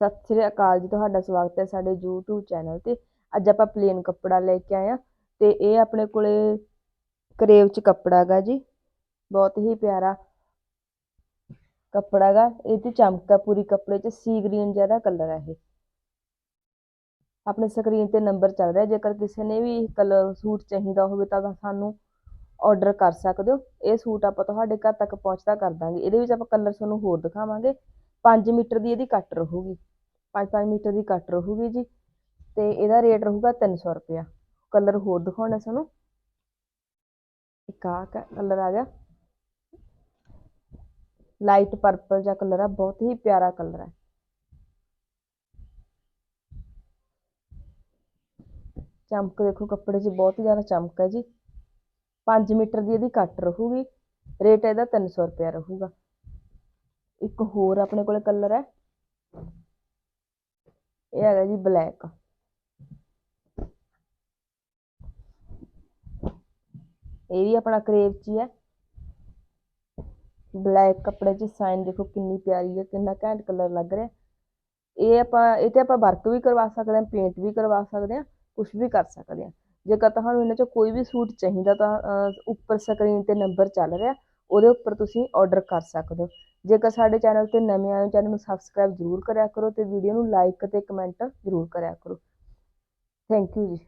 ਸਤਿ ਸ੍ਰੀ ਅਕਾਲ ਜੀ, ਤੁਹਾਡਾ ਸਵਾਗਤ ਹੈ ਸਾਡੇ YouTube ਚੈਨਲ ਤੇ। ਅੱਜ ਆਪਾਂ ਪਲੇਨ ਕੱਪੜਾ ਲੈ ਕੇ ਆਏ ਆ ਤੇ ਇਹ ਆਪਣੇ ਕੋਲੇ ਕਰੇਵ ਚ ਕੱਪੜਾ ਹੈਗਾ ਜੀ, ਬਹੁਤ ਹੀ ਪਿਆਰਾ ਕੱਪੜਾ ਹੈਗਾ ਇਹ ਤੇ ਚਮਕ ਪੂਰੀ ਕੱਪੜੇ 'ਚ ਸੀ ਗ੍ਰੀਨ ਜਿਹਾ ਕਲਰ ਹੈ ਇਹ। ਆਪਣੇ ਸਕਰੀਨ ਤੇ ਨੰਬਰ ਚੱਲ ਰਿਹਾ, ਜੇਕਰ ਕਿਸੇ ਨੇ ਵੀ ਕਲਰ ਸੂਟ ਚਾਹੀਦਾ ਹੋਵੇ ਤਾਂ ਸਾਨੂੰ ਆਰਡਰ ਕਰ ਸਕਦੇ ਹੋ। ਇਹ ਸੂਟ ਆਪਾਂ ਤੁਹਾਡੇ ਘਰ ਤੱਕ ਪਹੁੰਚਦਾ ਕਰ ਦਾਂਗੇ। ਇਹਦੇ ਵਿੱਚ ਆਪਾਂ ਕਲਰ ਤੁਹਾਨੂੰ ਹੋਰ ਦਿਖਾਵਾਂਗੇ। 5 ਮੀਟਰ ਦੀ ਇਹਦੀ ਕੱਟ ਰਹੂਗੀ। 5-5 ਮੀਟਰ ਦੀ ਕੱਟ ਰਹੂਗੀ ਜੀ। ਤੇ ਇਹਦਾ ਰੇਟ ਰਹੂਗਾ 300 ਰੁਪਇਆ। ਕਲਰ ਹੋਰ ਦਿਖਾਉਣਾ ਸਾਨੂੰ ਇੱਕ ਆ ਕਲਰ ਆ ਗਿਆ। ਲਾਈਟ ਪਰਪਲ ਜਿਹਾ ਕਲਰ ਆ, ਬਹੁਤ ਹੀ ਪਿਆਰਾ ਕਲਰ ਹੈ ਚਮਕ ਦੇਖੋ, ਕੱਪੜੇ 'ਚ ਬਹੁਤ ਹੀ ਜ਼ਿਆਦਾ ਚਮਕ ਹੈ ਜੀ। 5 ਮੀਟਰ ਦੀ ਇਹਦੀ ਕੱਟ ਰਹੂਗੀ। ਰੇਟ ਇਹਦਾ 300 ਰੁਪਇਆ ਰਹੂਗਾ। ਇੱਕ ਹੋਰ ਆਪਣੇ ਕੋਲ ਕਲਰ ਹੈ। ਇਹ ਹੈਗਾ ਜੀ ਬਲੈਕ ਇਹ ਵੀ ਆਪਣਾ ਕਰੇਵ ਚ ਹੀ ਹੈ। ਬਲੈਕ ਕੱਪੜੇ 'ਚ ਸਾਈਨ ਦੇਖੋ ਕਿੰਨੀ ਪਿਆਰੀ ਹੈ, ਕਿੰਨਾ ਘੈਂਟ ਕਲਰ ਲੱਗ ਰਿਹਾ। ਇਹ ਆਪਾਂ, ਇਹ ਤੇ ਆਪਾਂ ਵਰਕ ਵੀ ਕਰਵਾ ਸਕਦੇ ਹਾਂ ਪੇਂਟ ਵੀ ਕਰਵਾ ਸਕਦੇ ਹਾਂ ਕੁਝ ਵੀ ਕਰ ਸਕਦੇ ਹਾਂ। ਜੇਕਰ ਤੁਹਾਨੂੰ ਇਹਨਾਂ 'ਚੋਂ ਕੋਈ ਵੀ ਸੂਟ ਚਾਹੀਦਾ ਤਾਂ ਉੱਪਰ ਸਕਰੀਨ ਤੇ ਨੰਬਰ ਚੱਲ ਰਿਹਾ। ਉਹਦੇ ਉੱਪਰ ਤੁਸੀਂ ਆਰਡਰ ਕਰ ਸਕਦੇ ਹੋ। ਜੇਕਰ ਸਾਡੇ ਚੈਨਲ ਤੇ ਨਵੇਂ ਆਏ ਹੋ ਚੈਨਲ ਨੂੰ ਸਬਸਕ੍ਰਾਈਬ ਜ਼ਰੂਰ ਕਰਿਆ ਕਰੋ ਤੇ ਵੀਡੀਓ ਨੂੰ ਲਾਈਕ ਤੇ ਕਮੈਂਟ ਜ਼ਰੂਰ ਕਰਿਆ ਕਰੋ। ਥੈਂਕ ਯੂ ਜੀ।